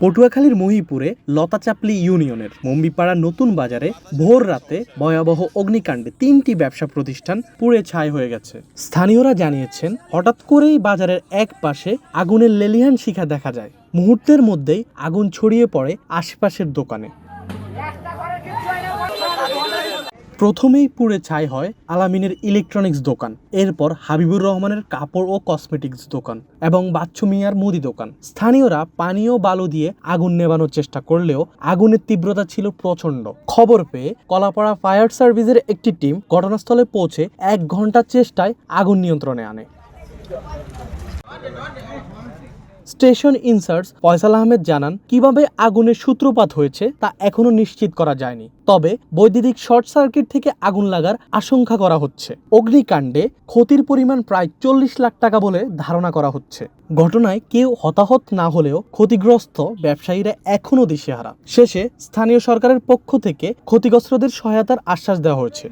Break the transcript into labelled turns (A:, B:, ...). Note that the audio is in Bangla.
A: পটুয়াখালীর মহিপুরে লতাচাপলি ইউনিয়নের মম্বিপাড়া নতুন বাজারে ভোর রাতে ভয়াবহ অগ্নিকাণ্ডে তিনটি ব্যবসা প্রতিষ্ঠান পুড়ে ছাই হয়ে গেছে। স্থানীয়রা জানিয়েছেন, হঠাৎ করেই বাজারের এক পাশে আগুনের লেলিহান শিখা দেখা যায়। মুহূর্তের মধ্যেই আগুন ছড়িয়ে পড়ে আশেপাশের দোকানে। প্রথমেই পুড়ে ছাই হয় আলামিনের ইলেকট্রনিক্স দোকান, এরপর হাবিবুর রহমানের কাপড় ও কসমেটিক্স দোকান এবং বাচ্চু মিয়ার মুদি দোকান। স্থানীয়রা পানি ও বালু দিয়ে আগুন নেভানোর চেষ্টা করলেও আগুনের তীব্রতা ছিল প্রচণ্ড। খবর পেয়ে কলাপাড়া ফায়ার সার্ভিসের একটি টিম ঘটনাস্থলে পৌঁছে এক ঘণ্টার চেষ্টায় আগুন নিয়ন্ত্রণে আনে। স্টেশন ইনচার্জ ফয়সাল আহমেদ জানান, কীভাবে আগুনের সূত্রপাত হয়েছে তা এখনও নিশ্চিত করা যায়নি। তবে বৈদ্যুতিক শর্ট সার্কিট থেকে আগুন লাগার আশঙ্কা করা হচ্ছে। অগ্নিকাণ্ডে ক্ষতির পরিমাণ প্রায় চল্লিশ লাখ টাকা বলে ধারণা করা হচ্ছে। ঘটনায় কেউ হতাহত না হলেও ক্ষতিগ্রস্ত ব্যবসায়ীরা এখনও দিশেহারা। শেষে স্থানীয় সরকারের পক্ষ থেকে ক্ষতিগ্রস্তদের সহায়তার আশ্বাস দেওয়া হয়েছে।